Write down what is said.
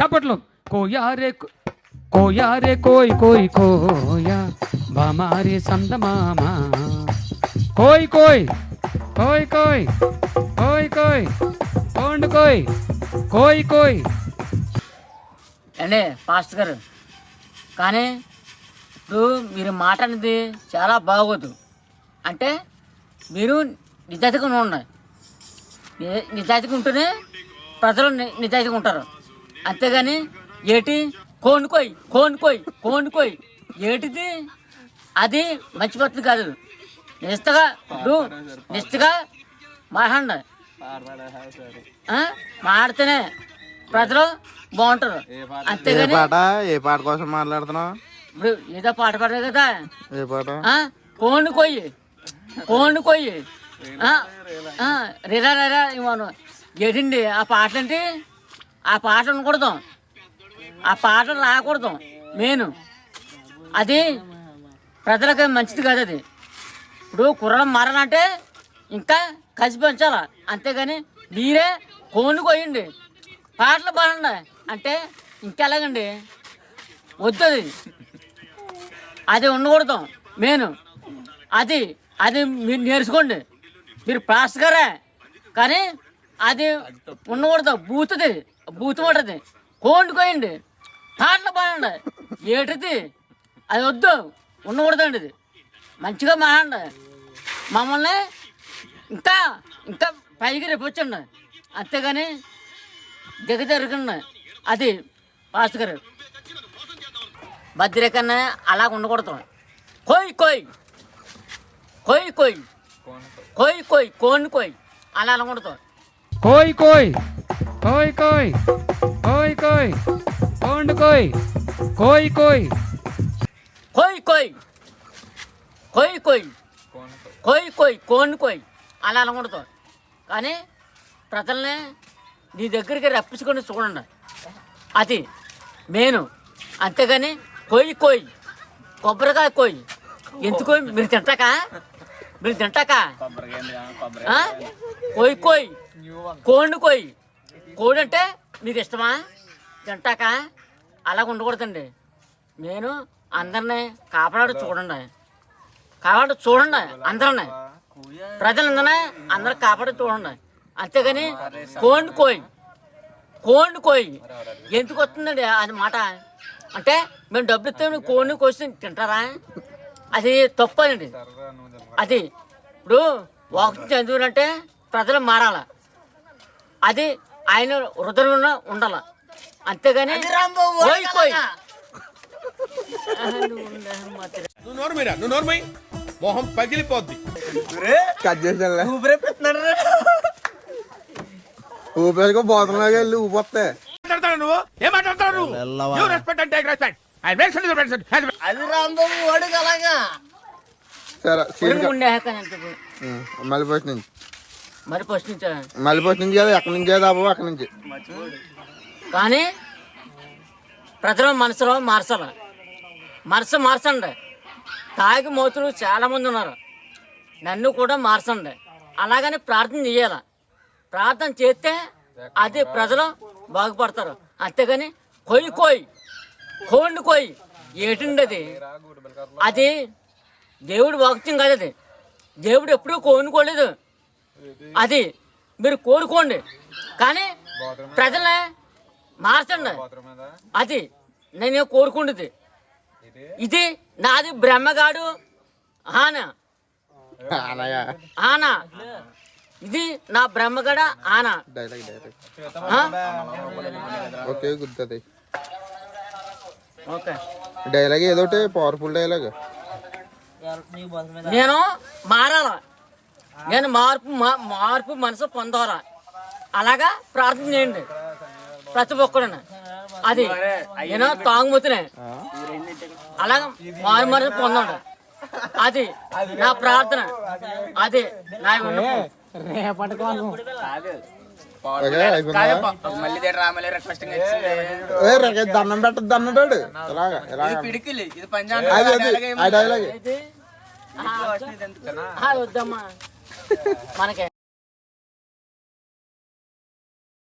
చప్పట్లు కోయారే కోయారే కోయ్ కోయ్ కోయా బామారే సందమామ కోయ్ కోయ్ కోయ్ కోయ్ కోయ్ కోయ్ కోండు కోయ్ కోయ్ కోయ్. అండి పాస్టర్ గారు. కానీ ఇప్పుడు మీరు మాట అనేది చాలా బాగోదు. అంటే మీరు నిజాయితీగా ఉండండి నిజాయితీగా ఉంటేనే ప్రజలు నిజాయితీగా ఉంటారు. అంతేగాని ఏటి? కోనుకోయ్ కోనుకోయ్ కోనుకోయ్. ఏటిది? అది మంచి పద్ధతి కాదు. నిష్టగా ఇప్పుడు నిష్టగా మాట్లాడండి? మాడితేనే ప్రజలు బాగుంటారు. ఏ అంతేగాని పాట? ఏ పాట కోసం మాట్లాడుతున్నావు? ఇప్పుడు ఏదో పాట పాడారు కదా. ఏ పాట? కోండు కొయ్యి కోండు కొయ్యి రేరా రేరా ఇవ్వను ఏంటండి ఆ పాటలు ఏంటి ఆ పాట ఉండకూడదు ఆ పాటలు రాకూడదు. మెయిన్ అది ప్రజలకు మంచిది కాదు అది. ఇప్పుడు కుర్రలు మారాలంటే ఇంకా కసి పెంచాలి. అంతేగాని మీరే కోనుకోయండి కొయ్యండి. పాటలు పాడండి. అంటే ఇంకెలాగండి వద్దు అది. అది ఉండకూడదు. మెయిన్ అది అది మీరు నేర్చుకోండి. మీరు పాస్ గారే. కానీ అది ఉండకూడదు. బూతుది. బూతు ఉంటుంది కోండుకోయండి పాటలు పాడండి ఏటిది అది వద్దు. ఉండకూడదండి ఇది మంచిగా మాండి మమ్మల్ని ఇంకా ఇంకా పైకి రేపొచ్చండి అంతేగాని దిగజరగండి అది పాస్ గారు. భద్రకన్నా అలా ఉండకూడదు. కోయ్ కోయ్. కోయ్ కోయ్. కోయ్ కోయ్. కోన్ కోయ్. అలా అనకూడదు. కోయ్ కోయ్. కోయ్ కోయ్ కోయ్ కోయ్ కోండు కోయ్ కోయ్ కోయ్. కోయ్ కోయ్ కోయ్ కోయ్ కోయ్ కోయ్ కోన్ కోయ్. అలా అనకూడదు కానీ ప్రజల్ని నీ దగ్గరికి రప్పించుకొని చూడండి. అది మెయిన్. అంతేగాని కోయ్ కోయ్ కొబ్బరికాయ కోయ్. ఎందుకు? మీరు తింటాక? మీరు తింటాక? కోయ్ కోయ్ కోండు కోయ్. కోడి అంటే మీకు ఇష్టమా తింటాక? అలాగ ఉండకూడదండి. నేను అందరినీ కాపాడు చూడండి. కాపాడు చూడండి అందరిని. ప్రజలందరినీ అందరూ కాపాడు చూడండి. అంతేగాని కోడి కోయి. కోడి కోయి. ఎందుకు వస్తుందండి అది మాట? అంటే మేము డబ్బులు ఇస్తే కోడిని కోసి తింటారా? అది తప్పదండి అండి. అది ఇప్పుడు వాకు చదువులంటే ప్రజలు మారాల. అది ఆయన హృదయం ఉండాల. అంతేగాని మొహం పగిలిపోద్ది. ఊపిరికి బోధనలాగా వెళ్ళి ఊపొస్తే మళ్ళీ మరి ఫస్ట్ నుంచి? మళ్ళీ ఫస్ట్ నుంచి కదా ఎక్కడి నుంచి దాబు అక్కడి నుంచి. కానీ ప్రజల మనసులో మార్చాల. మనసు మార్చండి. తాగి మోతులు చాలా మంది ఉన్నారు. నన్ను కూడా మార్చండి. అలాగని ప్రార్థన చేయాల. ప్రార్థన చేస్తే అది ప్రజలు బాగుపడతారు. అంతేగాని కొయ్యి కోయి కోండి కోయి ఏటిండి అది? అది దేవుడు వాక్యం కాదు అది. దేవుడు ఎప్పుడూ కోనుకోలేదు అది మీరు కోరుకోండి. కానీ ప్రజలే మార్చండి. అది నేను కోరుకుంటుంది. ఇది నాది బ్రహ్మగాడు ఆన. ఇది నా బ్రహ్మగడ ఆన? ఓకే గుర్తుంది. డైలాగ్ ఏదోటి పవర్ఫుల్ డైలాగ్ నేను మారాల? నేను మార్పు మార్పు మనసు పొందాల అలాగా ప్రార్థన చేయండి. ప్రతి ఒక్కరు అది నేను తాగుమతునే. అలాగా మారు మనసు పొందండి. అది నా ప్రార్థన. అది నా దండం ఇలాగా ఇలాగా. ఇది పంజాబ్ అది ఆ డైలాగ్ వద్దమ్మా. మనకి.